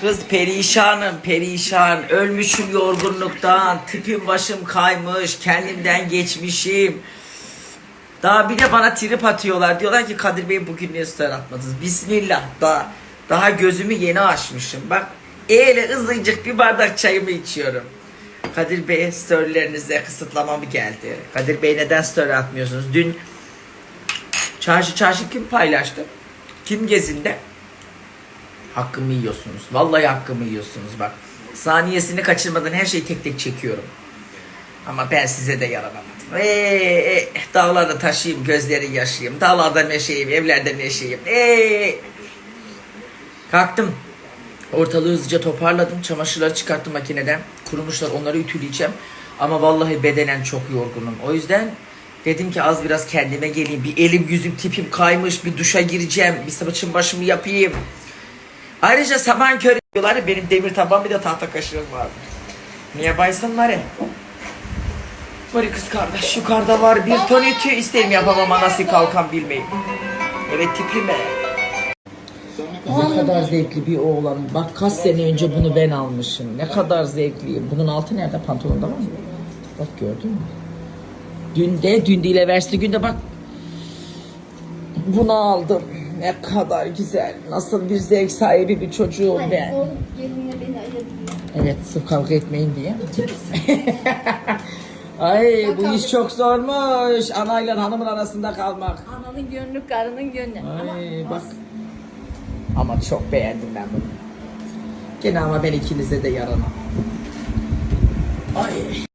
Kız perişanım perişan. Ölmüşüm yorgunluktan. Tipim başım kaymış. Kendimden geçmişim. Daha bir de bana trip atıyorlar. Diyorlar ki Kadir Bey bugün niye story atmadınız? Bismillah. Daha, daha gözümü yeni açmışım. Bak eyle hızlıcık bir bardak çayımı içiyorum. Kadir Bey storylerinize kısıtlama mı geldi? Kadir Bey neden story atmıyorsunuz? Dün çarşı çarşı kim paylaştı? Kim gezinde? Hakkımı yiyorsunuz. Vallahi hakkımı yiyorsunuz bak. Saniyesini kaçırmadan her şeyi tek tek çekiyorum. Ama ben size de yaranamadım. Ee, dağları taşıyayım, gözleri yaşayayım. Dağlarda meşeyim, evlerde meşeyim. Ee, kalktım. Ortalığı hızlıca toparladım. Çamaşırları çıkarttım makineden. Kurumuşlar onları ütüleyeceğim. Ama vallahi bedenen çok yorgunum. O yüzden dedim ki az biraz kendime geleyim. Bir elim yüzüm tipim kaymış. Bir duşa gireceğim. Bir saçım başımı yapayım. Ayrıca sabahın körü diyorlar ya benim demir tabağım bir de tahta kaşığım vardı. Niye baysın var ya? Var ya kız kardeş yukarıda var bir ton ütü isteyim yapamam anası kalkan bilmeyim. Evet tipime. Ne kadar zevkli bir oğlan. Bak kaç sene önce bunu ben almışım. Ne kadar zevkli. Bunun altı nerede? Pantolonda var mı? Bak gördün mü? Dün de, dün değil evvelsi günde bak. Bunu aldım. Ne kadar güzel. Nasıl bir zevk sahibi bir çocuğum ben. O gelinle beni ayırdı. Evet sırf kavga etmeyin diye. Ay bu iş çok zormuş. Anayla hanımın arasında kalmak. Ananın gönlü, karının gönlü. Ay bak. Ama çok beğendim ben bunu. Gene ama ben ikinize de yaranam. Ay.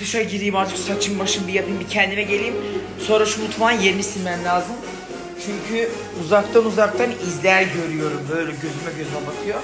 Duşa gireyim artık saçım başım bir yapayım bir kendime geleyim. Sonra şu mutfağın yerini silmem lazım. Çünkü uzaktan uzaktan izler görüyorum böyle gözüme gözüme bakıyor.